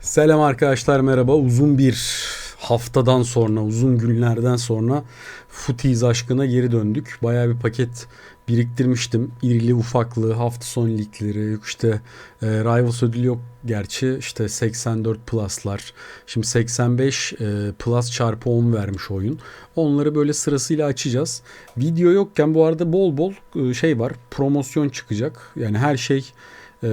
Selam arkadaşlar merhaba. Uzun bir haftadan sonra, uzun günlerden sonra Footies aşkına geri döndük. Bayağı bir paket biriktirmiştim. İrili ufaklı hafta sonu ligleri, işte e, Rivals ödülü yok gerçi. işte 84 Plus'lar. Şimdi 85 e, Plus çarpı 10 vermiş oyun. Onları böyle sırasıyla açacağız. Video yokken bu arada bol bol e, şey var. Promosyon çıkacak. Yani her şey e,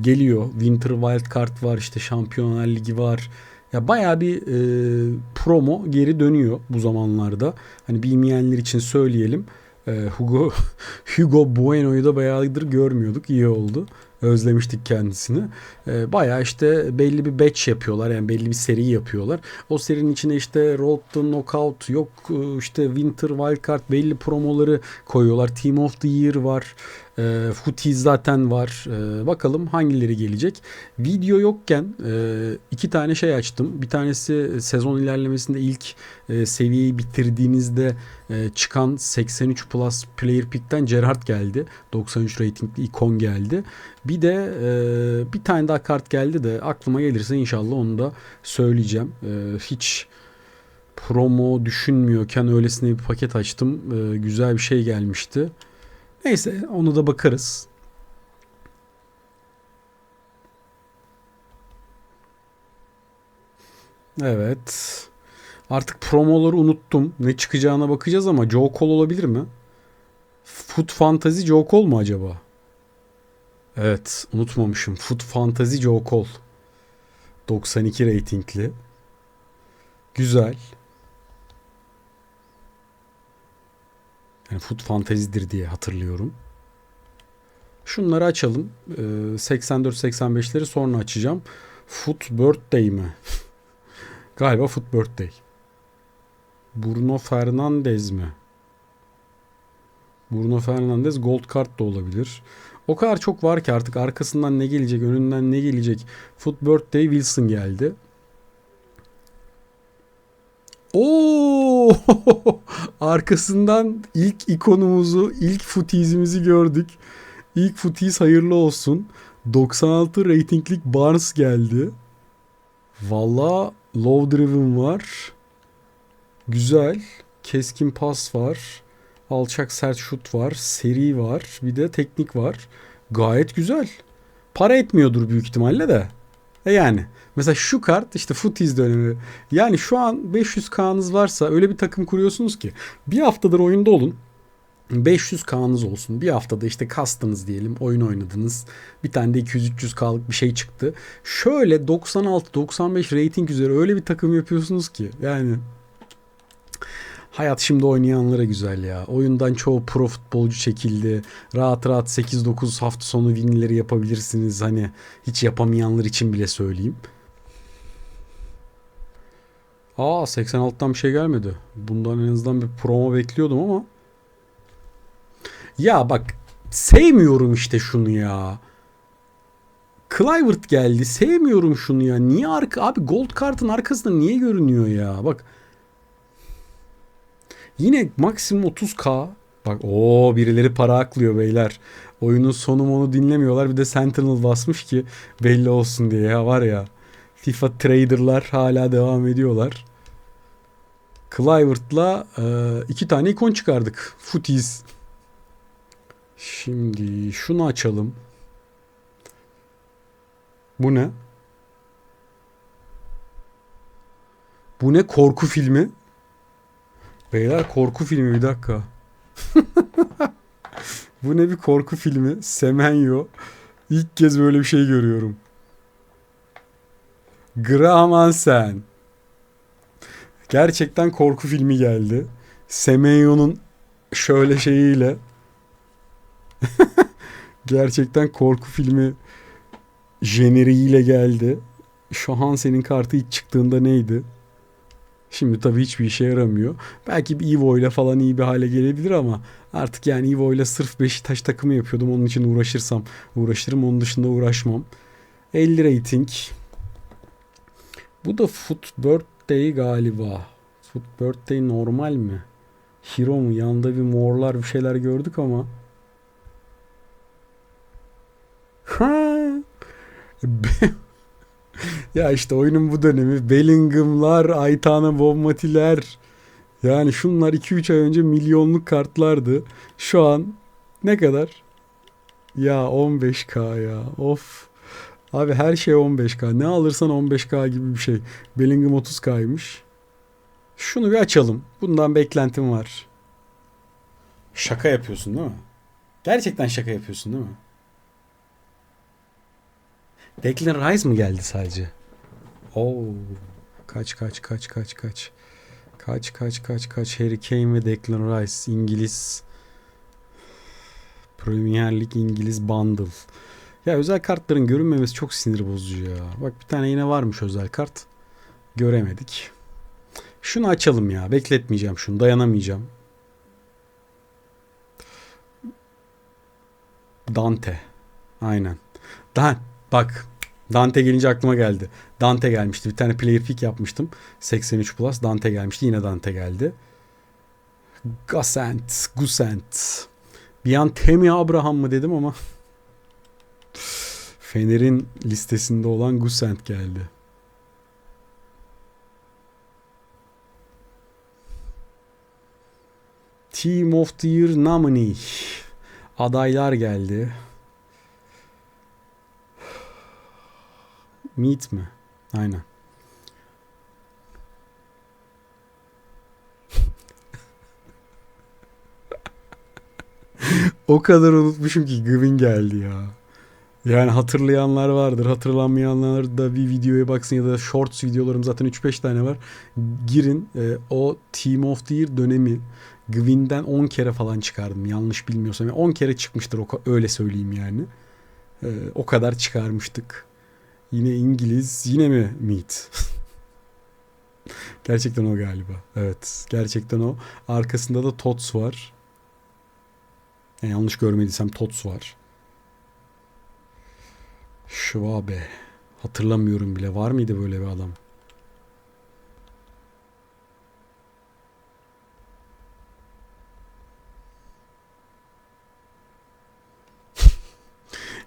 geliyor. Winter Wild Card var işte Şampiyonlar Ligi var. Ya bayağı bir e, promo geri dönüyor bu zamanlarda. Hani bilmeyenler için söyleyelim. E, Hugo Hugo Bueno'yu da bayağıdır görmüyorduk. İyi oldu. Özlemiştik kendisini. E, bayağı işte belli bir batch yapıyorlar. Yani belli bir seri yapıyorlar. O serinin içine işte Road to Knockout yok e, işte Winter Wild Card belli promoları koyuyorlar. Team of the Year var. E, Footies zaten var. E, bakalım hangileri gelecek. Video yokken e, iki tane şey açtım. Bir tanesi sezon ilerlemesinde ilk e, seviyeyi bitirdiğinizde e, çıkan 83 Plus Player Pick'ten Gerhard geldi. 93 ratingli ikon geldi. Bir de e, bir tane daha kart geldi de aklıma gelirse inşallah onu da söyleyeceğim. E, hiç promo düşünmüyorken öylesine bir paket açtım. E, güzel bir şey gelmişti. Neyse onu da bakarız. Evet. Artık promoları unuttum. Ne çıkacağına bakacağız ama Joe Cole olabilir mi? Foot Fantasy Joe Cole mu acaba? Evet unutmamışım. Foot Fantasy Joe Cole. 92 reytingli. Güzel. Yani Foot Fantasy'dir diye hatırlıyorum. Şunları açalım. Ee, 84-85'leri sonra açacağım. Foot Birthday mi? Galiba Foot Birthday. Bruno Fernandes mi? Bruno Fernandes gold kart da olabilir. O kadar çok var ki artık arkasından ne gelecek, önünden ne gelecek. Foot Birthday Wilson geldi. Oo! Arkasından ilk ikonumuzu, ilk futizimizi gördük. İlk futiz hayırlı olsun. 96 ratinglik Barnes geldi. Valla low driven var. Güzel. Keskin pas var. Alçak sert şut var. Seri var. Bir de teknik var. Gayet güzel. Para etmiyordur büyük ihtimalle de. E yani. Mesela şu kart işte Footies dönemi. Yani şu an 500K'nız varsa öyle bir takım kuruyorsunuz ki bir haftadır oyunda olun. 500K'nız olsun. Bir haftada işte kastınız diyelim. Oyun oynadınız. Bir tane de 200-300K'lık bir şey çıktı. Şöyle 96-95 rating üzere öyle bir takım yapıyorsunuz ki. Yani Hayat şimdi oynayanlara güzel ya. Oyundan çoğu pro futbolcu çekildi. Rahat rahat 8-9 hafta sonu winleri yapabilirsiniz. Hani hiç yapamayanlar için bile söyleyeyim. Aa 86'tan bir şey gelmedi. Bundan en azından bir promo bekliyordum ama. Ya bak sevmiyorum işte şunu ya. Clivert geldi. Sevmiyorum şunu ya. Niye arka abi gold kartın arkasında niye görünüyor ya? Bak Yine maksimum 30k. Bak o birileri para aklıyor beyler. Oyunun sonu onu dinlemiyorlar. Bir de Sentinel basmış ki belli olsun diye ya var ya. FIFA traderlar hala devam ediyorlar. Clivert'la e, iki tane ikon çıkardık. Footies. Şimdi şunu açalım. Bu ne? Bu ne korku filmi? Beyler korku filmi bir dakika. Bu ne bir korku filmi? Semenyo. İlk kez böyle bir şey görüyorum. Graham Hansen. Gerçekten korku filmi geldi. Semenyo'nun şöyle şeyiyle. Gerçekten korku filmi jeneriğiyle geldi. Şu Hansen'in kartı ilk çıktığında neydi? Şimdi tabii hiçbir işe yaramıyor. Belki bir Evo ile falan iyi bir hale gelebilir ama artık yani Evo ile sırf Beşiktaş takımı yapıyordum. Onun için uğraşırsam uğraşırım. Onun dışında uğraşmam. 50 rating. Bu da Foot Birthday galiba. Foot Birthday normal mi? Hero mu? Yanında bir morlar bir şeyler gördük ama. Be- ya işte oyunun bu dönemi Bellingham'lar, Aytana Bonmati'ler yani şunlar 2-3 ay önce milyonluk kartlardı. Şu an ne kadar? Ya 15k ya. Of. Abi her şey 15k. Ne alırsan 15k gibi bir şey. Bellingham 30k'ymış. Şunu bir açalım. Bundan beklentim var. Şaka yapıyorsun değil mi? Gerçekten şaka yapıyorsun değil mi? Declan Rice mı geldi sadece? Oo. Kaç kaç kaç kaç kaç. Kaç kaç kaç kaç. Harry Kane ve Declan Rice. İngiliz. Premier Lig İngiliz Bundle. Ya özel kartların görünmemesi çok sinir bozucu ya. Bak bir tane yine varmış özel kart. Göremedik. Şunu açalım ya. Bekletmeyeceğim şunu. Dayanamayacağım. Dante. Aynen. Dan bak Dante gelince aklıma geldi. Dante gelmişti. Bir tane player pick yapmıştım. 83 plus Dante gelmişti. Yine Dante geldi. Gusent. Gusent. Bir an Temi Abraham mı dedim ama Fener'in listesinde olan Gusent geldi. Team of the Year nominee. Adaylar geldi. Meet mi? Aynen. o kadar unutmuşum ki Gvin geldi ya. Yani hatırlayanlar vardır. Hatırlamayanlar da bir videoya baksın ya da shorts videolarım zaten 3-5 tane var. Girin. E, o Team of the Year dönemi Gwyn'den 10 kere falan çıkardım. Yanlış bilmiyorsam. Yani 10 kere çıkmıştır öyle söyleyeyim yani. E, o kadar çıkarmıştık. Yine İngiliz. Yine mi Meat? gerçekten o galiba. Evet. Gerçekten o. Arkasında da Tots var. Yani yanlış görmediysem Tots var. Şvabe. Hatırlamıyorum bile. Var mıydı böyle bir adam?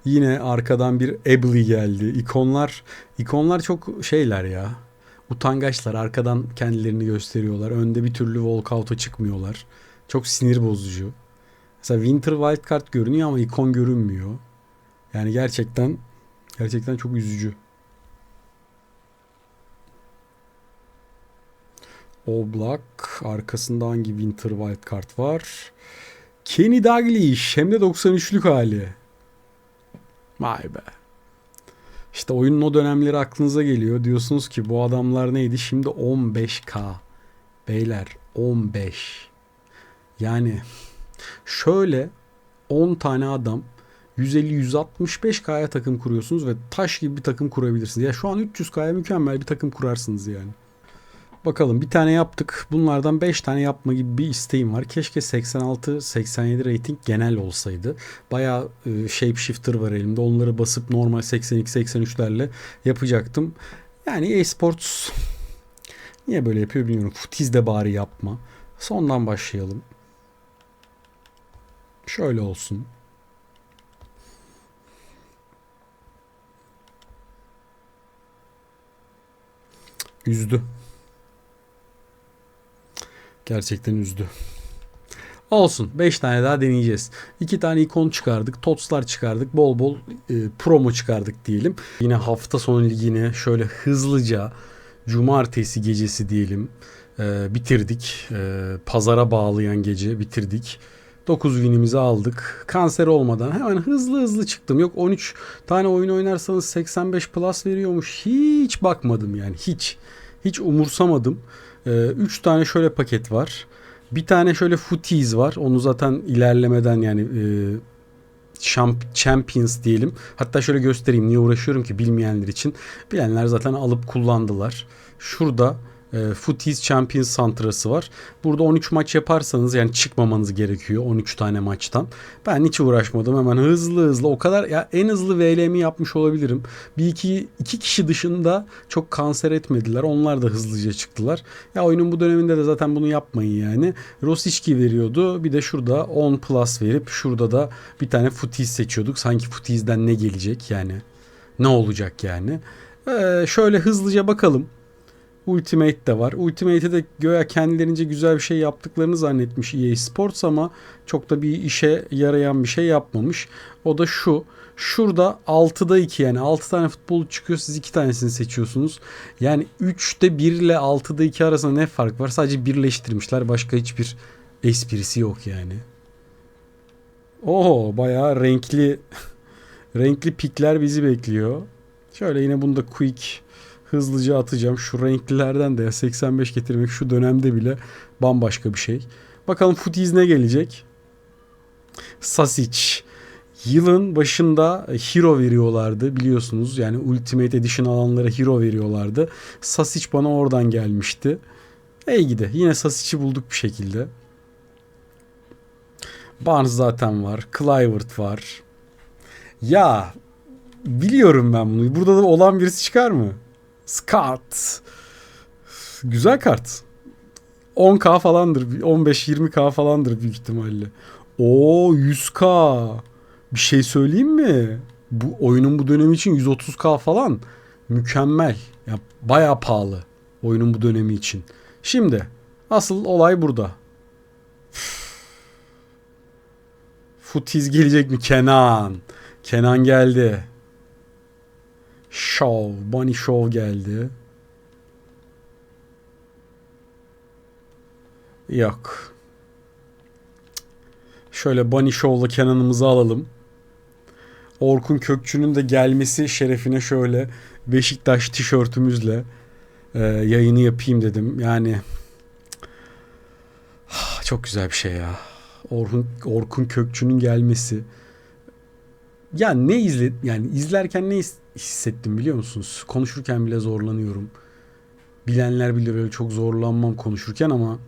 Yine arkadan bir Ebley geldi. İkonlar, ikonlar çok şeyler ya. Utangaçlar. Arkadan kendilerini gösteriyorlar. Önde bir türlü walkout'a çıkmıyorlar. Çok sinir bozucu. Mesela Winter Wildcard görünüyor ama ikon görünmüyor. Yani gerçekten gerçekten çok üzücü. Oblak. Arkasında hangi Winter Wildcard var? Kenny Dalglish. Hem de 93'lük hali. Vay be. İşte oyunun o dönemleri aklınıza geliyor. Diyorsunuz ki bu adamlar neydi? Şimdi 15k. Beyler 15. Yani şöyle 10 tane adam 150-165k'ya takım kuruyorsunuz ve taş gibi bir takım kurabilirsiniz. Ya şu an 300k'ya mükemmel bir takım kurarsınız yani. Bakalım bir tane yaptık. Bunlardan 5 tane yapma gibi bir isteğim var. Keşke 86-87 rating genel olsaydı. Baya e, shapeshifter var elimde. Onları basıp normal 82-83'lerle yapacaktım. Yani e-sports niye böyle yapıyor bilmiyorum. Futiz de bari yapma. Sondan başlayalım. Şöyle olsun. Üzdü. Gerçekten üzdü. Olsun. 5 tane daha deneyeceğiz. 2 tane ikon çıkardık. Totslar çıkardık. Bol bol e, promo çıkardık diyelim. Yine hafta sonu ligini şöyle hızlıca cumartesi gecesi diyelim e, bitirdik. E, pazara bağlayan gece bitirdik. 9 winimizi aldık. Kanser olmadan hemen hızlı hızlı çıktım. Yok 13 tane oyun oynarsanız 85 plus veriyormuş. Hiç bakmadım yani hiç. Hiç umursamadım. 3 ee, tane şöyle paket var. Bir tane şöyle footies var. Onu zaten ilerlemeden yani e, Champions diyelim. Hatta şöyle göstereyim niye uğraşıyorum ki bilmeyenler için. Bilenler zaten alıp kullandılar. Şurada e, Footies Champions santrası var. Burada 13 maç yaparsanız yani çıkmamanız gerekiyor 13 tane maçtan. Ben hiç uğraşmadım hemen hızlı hızlı o kadar ya en hızlı VLM'i yapmış olabilirim. Bir iki, iki kişi dışında çok kanser etmediler. Onlar da hızlıca çıktılar. Ya oyunun bu döneminde de zaten bunu yapmayın yani. Rosicki veriyordu. Bir de şurada 10 plus verip şurada da bir tane Footies seçiyorduk. Sanki Footies'den ne gelecek yani. Ne olacak yani. Ee, şöyle hızlıca bakalım. Ultimate de var. Ultimate'e de göya kendilerince güzel bir şey yaptıklarını zannetmiş EA Sports ama çok da bir işe yarayan bir şey yapmamış. O da şu. Şurada 6'da 2 yani 6 tane futbol çıkıyor siz 2 tanesini seçiyorsunuz. Yani 3'te 1 ile 6'da 2 arasında ne fark var? Sadece birleştirmişler. Başka hiçbir esprisi yok yani. Oho bayağı renkli renkli pikler bizi bekliyor. Şöyle yine bunu da quick hızlıca atacağım. Şu renklilerden de ya 85 getirmek şu dönemde bile bambaşka bir şey. Bakalım Footies ne gelecek? Sasic. Yılın başında hero veriyorlardı biliyorsunuz. Yani Ultimate Edition alanlara hero veriyorlardı. Sasic bana oradan gelmişti. Ey gide. Yine Sasic'i bulduk bir şekilde. Barnes zaten var. Clivert var. Ya biliyorum ben bunu. Burada da olan birisi çıkar mı? Scott. Güzel kart. 10k falandır. 15-20k falandır büyük ihtimalle. O 100k. Bir şey söyleyeyim mi? Bu oyunun bu dönemi için 130k falan. Mükemmel. Ya bayağı pahalı oyunun bu dönemi için. Şimdi asıl olay burada. Futiz gelecek mi? Kenan. Kenan geldi. Show. Bunny Show geldi. Yok. Şöyle Bunny Show'la Kenan'ımızı alalım. Orkun Kökçü'nün de gelmesi şerefine şöyle Beşiktaş tişörtümüzle e, yayını yapayım dedim. Yani çok güzel bir şey ya. Orkun, Orkun Kökçü'nün gelmesi. Ya ne izle yani izlerken ne hissettim biliyor musunuz? Konuşurken bile zorlanıyorum. Bilenler bilir öyle çok zorlanmam konuşurken ama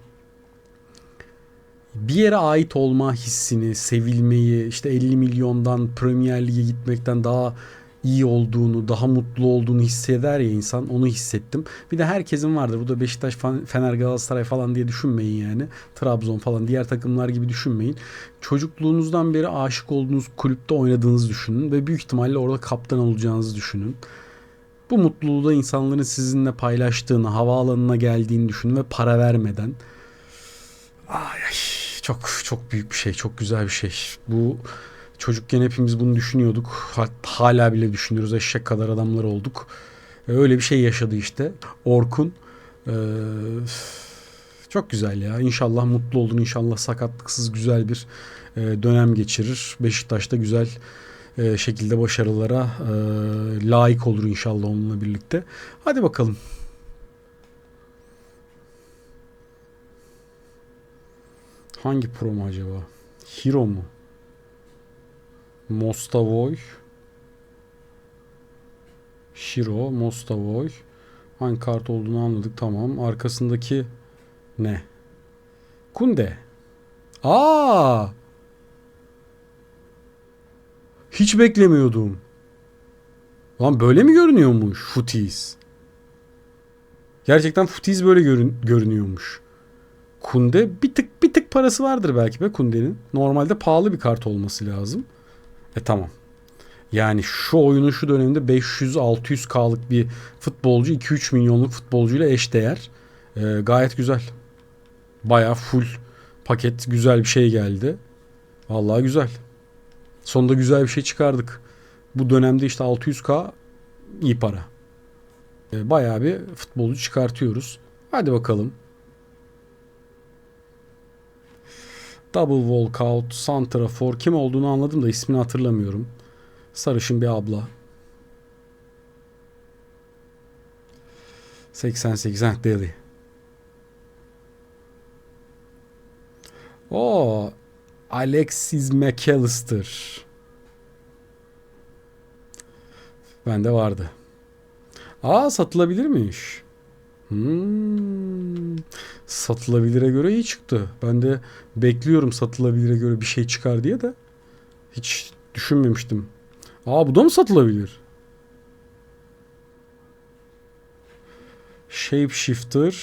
bir yere ait olma hissini, sevilmeyi, işte 50 milyondan Premier Lig'e gitmekten daha iyi olduğunu, daha mutlu olduğunu hisseder ya insan. Onu hissettim. Bir de herkesin vardır. Bu da Beşiktaş, Fener, Galatasaray falan diye düşünmeyin yani. Trabzon falan diğer takımlar gibi düşünmeyin. Çocukluğunuzdan beri aşık olduğunuz kulüpte oynadığınızı düşünün ve büyük ihtimalle orada kaptan olacağınızı düşünün. Bu mutluluğu da insanların sizinle paylaştığını, havaalanına geldiğini düşünün ve para vermeden. Ay, çok çok büyük bir şey, çok güzel bir şey. Bu çocukken hepimiz bunu düşünüyorduk. Hala bile düşünüyoruz. Eşek kadar adamlar olduk. E, öyle bir şey yaşadı işte. Orkun. Ee, çok güzel ya. İnşallah mutlu olur. İnşallah sakatlıksız güzel bir e, dönem geçirir. Beşiktaş'ta güzel e, şekilde başarılara e, layık olur inşallah onunla birlikte. Hadi bakalım. Hangi pro mu acaba? Hero mu? Mostavoy. Shiro, Mostavoy. Hangi kart olduğunu anladık tamam. Arkasındaki ne? Kunde. Aa! Hiç beklemiyordum. Lan böyle mi görünüyormuş Footies? Gerçekten Footies böyle görün görünüyormuş. Kunde bir tık bir tık parası vardır belki be Kunde'nin. Normalde pahalı bir kart olması lazım. E tamam. Yani şu oyunun şu döneminde 500-600K'lık bir futbolcu 2-3 milyonluk futbolcuyla eşdeğer. E, gayet güzel. Baya full paket güzel bir şey geldi. Vallahi güzel. Sonunda güzel bir şey çıkardık. Bu dönemde işte 600K iyi para. E, bayağı bir futbolcu çıkartıyoruz. Hadi bakalım. Double walkout, santrafor kim olduğunu anladım da ismini hatırlamıyorum. Sarışın bir abla. 88 ha Deli. O Alexis McAllister. Bende vardı. Aa satılabilirmiş. Hmm. Satılabilire göre iyi çıktı. Ben de bekliyorum satılabilire göre bir şey çıkar diye de hiç düşünmemiştim. Aa bu da mı satılabilir? Shapeshifter,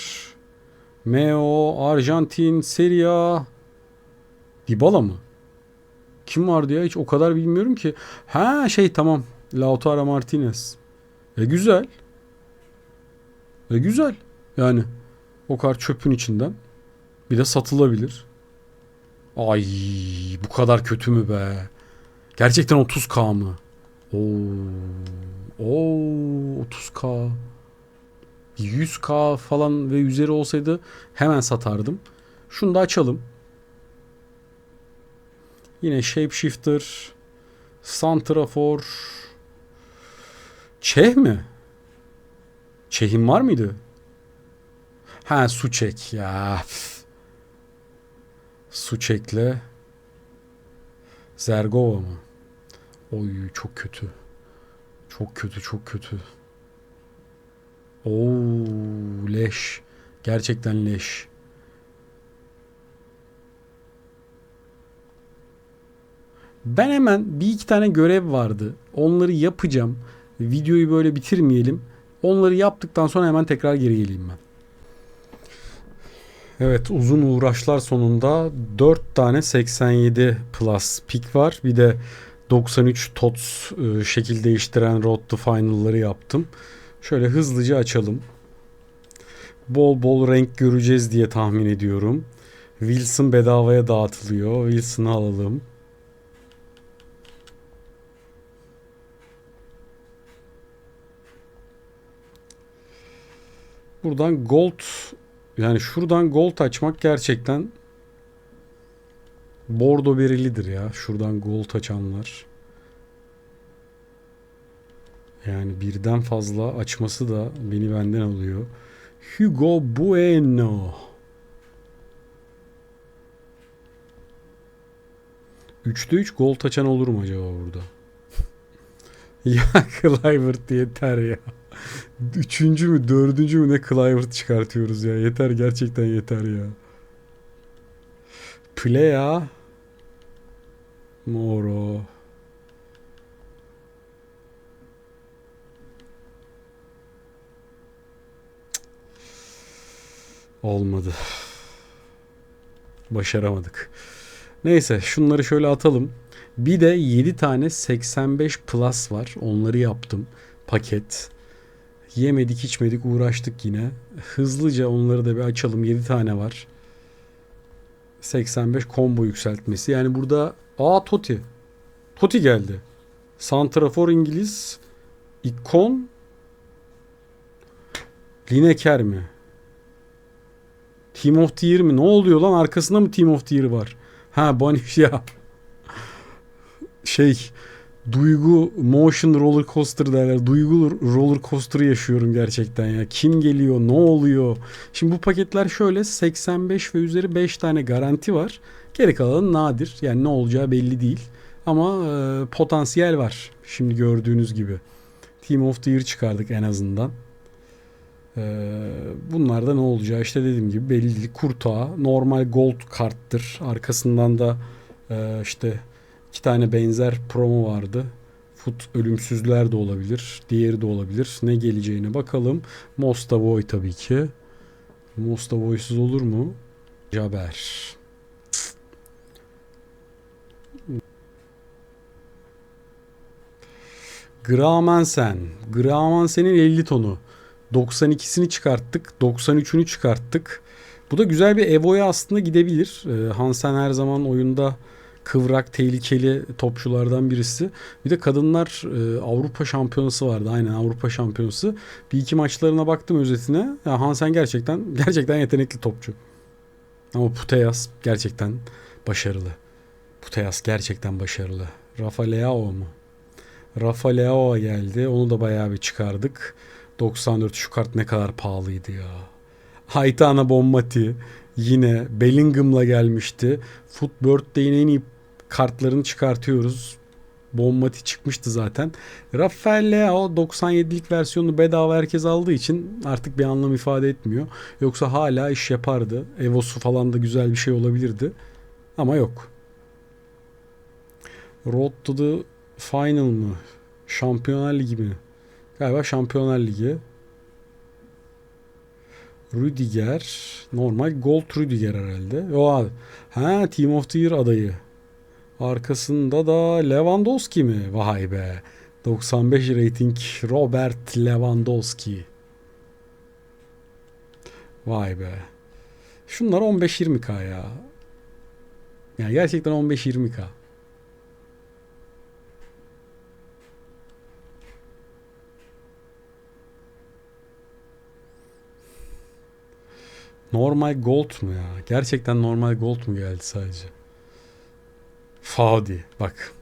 Meo, Arjantin, Serie A, Dybala mı? Kim vardı ya? Hiç o kadar bilmiyorum ki. Ha şey tamam. Lautaro Martinez. E güzel. E güzel. Yani o kadar çöpün içinden bir de satılabilir. Ay bu kadar kötü mü be? Gerçekten 30k mı? Oo. Oo 30k. 100k falan ve üzeri olsaydı hemen satardım. Şunu da açalım. Yine Shapeshifter, Santrafor, Çeh mi? Çehim var mıydı? Ha Suçek ya. Suçek'le Zergova mı? Oy çok kötü. Çok kötü çok kötü. Oo leş. Gerçekten leş. Ben hemen bir iki tane görev vardı. Onları yapacağım. Videoyu böyle bitirmeyelim. Onları yaptıktan sonra hemen tekrar geri geleyim ben. Evet uzun uğraşlar sonunda 4 tane 87 plus pick var. Bir de 93 TOTS e, şekil değiştiren Road to Final'ları yaptım. Şöyle hızlıca açalım. Bol bol renk göreceğiz diye tahmin ediyorum. Wilson bedavaya dağıtılıyor. Wilson'ı alalım. Buradan gold yani şuradan gold açmak gerçekten bordo berilidir ya. Şuradan gold açanlar. Yani birden fazla açması da beni benden alıyor. Hugo Bueno. 3'te 3 gol açan olur mu acaba burada? ya Clivert yeter ya. Üçüncü mü dördüncü mü ne Clivert çıkartıyoruz ya. Yeter gerçekten yeter ya. Playa. Moro. Olmadı. Başaramadık. Neyse şunları şöyle atalım. Bir de 7 tane 85 plus var. Onları yaptım. Paket. Yemedik içmedik uğraştık yine. Hızlıca onları da bir açalım. 7 tane var. 85 combo yükseltmesi. Yani burada Aa Toti. Toti geldi. Santrafor İngiliz. İkon. Lineker mi? Team of the Year mi? Ne oluyor lan? Arkasında mı Team of the Year var? Ha ya. Şey duygu motion roller coaster derler. Duygu roller coaster yaşıyorum gerçekten ya. Kim geliyor? Ne oluyor? Şimdi bu paketler şöyle 85 ve üzeri 5 tane garanti var. Geri kalanı nadir. Yani ne olacağı belli değil. Ama e, potansiyel var. Şimdi gördüğünüz gibi. Team of the Year çıkardık en azından. Ee, bunlarda ne olacağı işte dediğim gibi belli değil. Kurtağı normal gold karttır. Arkasından da e, işte iki tane benzer promo vardı. Foot ölümsüzler de olabilir. Diğeri de olabilir. Ne geleceğine bakalım. Mostavoy tabii ki. Mostavoy'suz olur mu? Jaber. Gramensen. Gramensen'in 50 tonu. 92'sini çıkarttık. 93'ünü çıkarttık. Bu da güzel bir Evo'ya aslında gidebilir. Ee, Hansen her zaman oyunda kıvrak, tehlikeli topçulardan birisi. Bir de kadınlar e, Avrupa şampiyonası vardı. Aynen Avrupa şampiyonası. Bir iki maçlarına baktım özetine. Ya Hansen gerçekten gerçekten yetenekli topçu. Ama Putellas gerçekten başarılı. Putellas gerçekten başarılı. Rafa Leao mu? Rafa Leao geldi. Onu da bayağı bir çıkardık. 94 şu kart ne kadar pahalıydı ya. Haytana Bommati yine Bellingham'la gelmişti. Foot Birthday'in en iyi kartlarını çıkartıyoruz. Bombati çıkmıştı zaten. Rafael Leao 97'lik versiyonunu bedava herkes aldığı için artık bir anlam ifade etmiyor. Yoksa hala iş yapardı. Evo'su falan da güzel bir şey olabilirdi. Ama yok. Road to the Final mı? Şampiyonlar Ligi mi? Galiba Şampiyonlar Ligi. Rüdiger. Normal Gold Rüdiger herhalde. O. Ha Team of the Year adayı. Arkasında da Lewandowski mi? Vay be. 95 rating Robert Lewandowski. Vay be. Şunlar 15-20k ya. Yani gerçekten 15-20k. Normal gold mu ya? Gerçekten normal gold mu geldi sadece? Faudi bak.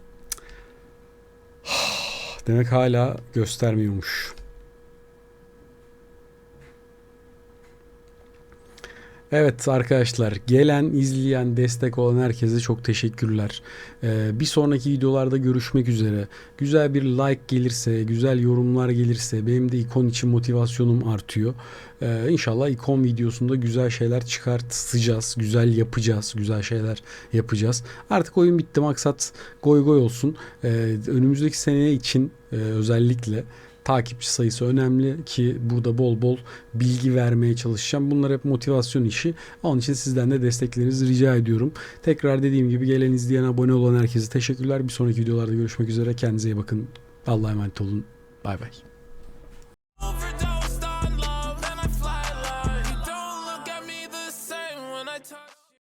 Demek hala göstermiyormuş. Evet arkadaşlar gelen, izleyen, destek olan herkese çok teşekkürler. Ee, bir sonraki videolarda görüşmek üzere. Güzel bir like gelirse, güzel yorumlar gelirse benim de ikon için motivasyonum artıyor. Ee, inşallah ikon videosunda güzel şeyler çıkartacağız, güzel yapacağız, güzel şeyler yapacağız. Artık oyun bitti maksat goy goy olsun. Ee, önümüzdeki sene için e, özellikle takipçi sayısı önemli ki burada bol bol bilgi vermeye çalışacağım. Bunlar hep motivasyon işi. Onun için sizden de desteklerinizi rica ediyorum. Tekrar dediğim gibi gelen izleyen abone olan herkese teşekkürler. Bir sonraki videolarda görüşmek üzere. Kendinize iyi bakın. Allah'a emanet olun. Bay bay.